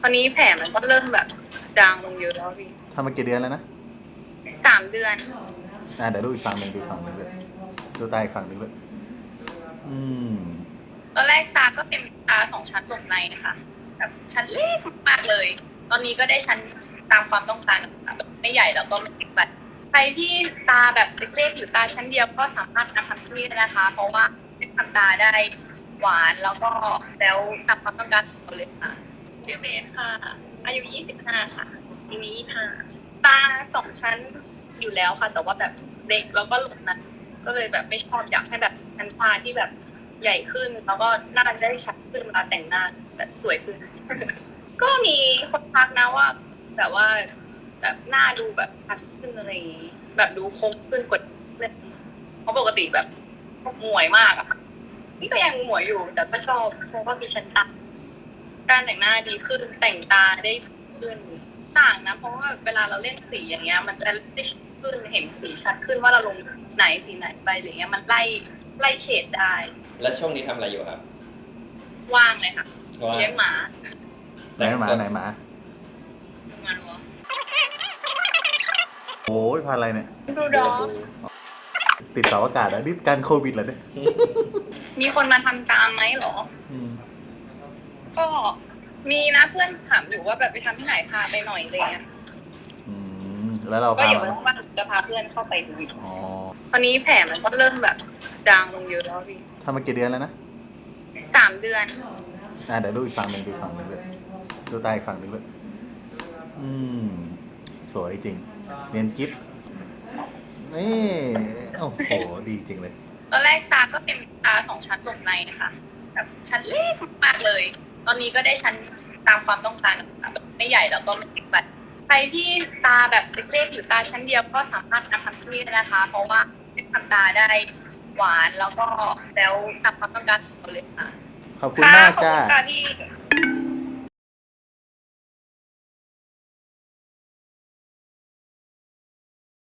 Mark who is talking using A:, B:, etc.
A: ตอนนี้แผลมันก็เริ่มแบบจางลงเยอะแล้วพี่
B: ทำมากี่เดือนแล้วนะ
A: สามเดือน
B: อ่าเดี๋ยวดูอีกฝั่งหนึ่งดูอีกฝั่งหนึ่งเลยดูตาอีกฝั่งหนึ่งเลยอืม
A: ตอนแรกตาก็เป็นตาสองชั้นตรงในค่ะแบบชั้นเล็กมากเลย ตอนนี้ก็ได้ชั้นตามความต้องการค่ะแบบไม่ใหญ่แล้วก็ไม่ติดบัดใครที่ตาแบบเล็กๆหรือตาชั้นเดียวก็สามารถมาทำที่นี่ได้นะคะ เพราะว่าเป็นทำตาได้หวานแล้วก็แล้วตามความต้องการของเราเลยค่ะ ชื่อเบสค่ะ อายุ 25 ค่ะปีนี้25ตาสองชั้นอยู่แล้วค่ะ แต่ว่าแบบเล็กแล้วก็หลงนั้นก็เลยแบบไม่ชอบอยากให้แบบชั้นตาที่แบบใหญ่ขึ้น แล้วก็หน้าจะได้ชัดขึ้นเวลาแต่งหน้าแบบสวยขึ้น ก็มีคนทักนะว่า แบบว่าแบบหน้าดูแบบชัดขึ้นอะไรอย่างงี้แบบดูคมขึ้นกว่าเดิมเพราะปกติแบบหมวยมากอะค่ะนี่ก็ยังหมวยอยู่แต่ก็ชอบเพราะว่ามีชั้นตา การแต่งหน้าดีขึ้นแต่งตาได้ขึ้นต่างนะเพราะว่าเวลาเราเล่นสีอย่างเงี้ย มันจะได้ชัดขึ้นเห็นสีชัดขึ้นว่าเราลงสีไหนสีไหนไปอะไรเงี้ยมันไล่ไล่เฉดได้
C: แล้วช่วงนี้ทำอะไรอยู่ครับ
A: ว่างเลยค่ะ
C: ว่า
A: เลี้ยงหมา
B: ไหนหมาไหนหมา
A: ทำงานวะ
B: โอ้ยพันอะไรเนี่ย
A: ดูดอก
B: ติดเสาอากาศอะนี่การโควิดเหรอเนี่ย
A: มีคนมาทำตามไหมเหรอ
B: อืม
A: ก็มีนะเพื่อนถามอยู่ว่าแบบไปทำที่ไหนพาไปหน่อยอะไรเงี้ย
B: อืมแล้วเรา
A: ก็
B: พา
A: เดี๋ยว
B: มา
A: ว่างๆจะพาเพื่อนเข้าไปดูอีก
B: อ๋อ
A: ตอนนี้แผลมันก็เริ่มแบบจางลงเยอะแล้วพี่
B: ทำมากี่เดือนแล้วนะ
A: สามเดือน
B: อ่าเดี๋ยวดูอีกฝั่งหนึ่งดูอีกฝั่งหนึ่งเลยดูตาอีกฝั่งหนึ่งเลยอืม สวยจริงเนียนกิ๊บนี่โอ้โหดีจริงเลย
A: ตอนแรกตาก็เป็นตาสองชั้นตรงในค่ะแบบชั้นเล็กมากเลย ตอนนี้ก็ได้ชั้นตามความต้องการค่ะแบบไม่ใหญ่แล้วก็ไม่ติดบัดใครที่ตาแบบเล็กๆหรือตาชั้นเดียวก็สามารถมาทำที่นี่ได้นะคะ เพราะว่าเป็นทำตาได้หวานแล้วก็แล้วตามความต้องการของเราเลยค่ะ
B: ขอบคุณมาก
A: ขอบ
B: จ้า
A: คุณค่ะพี่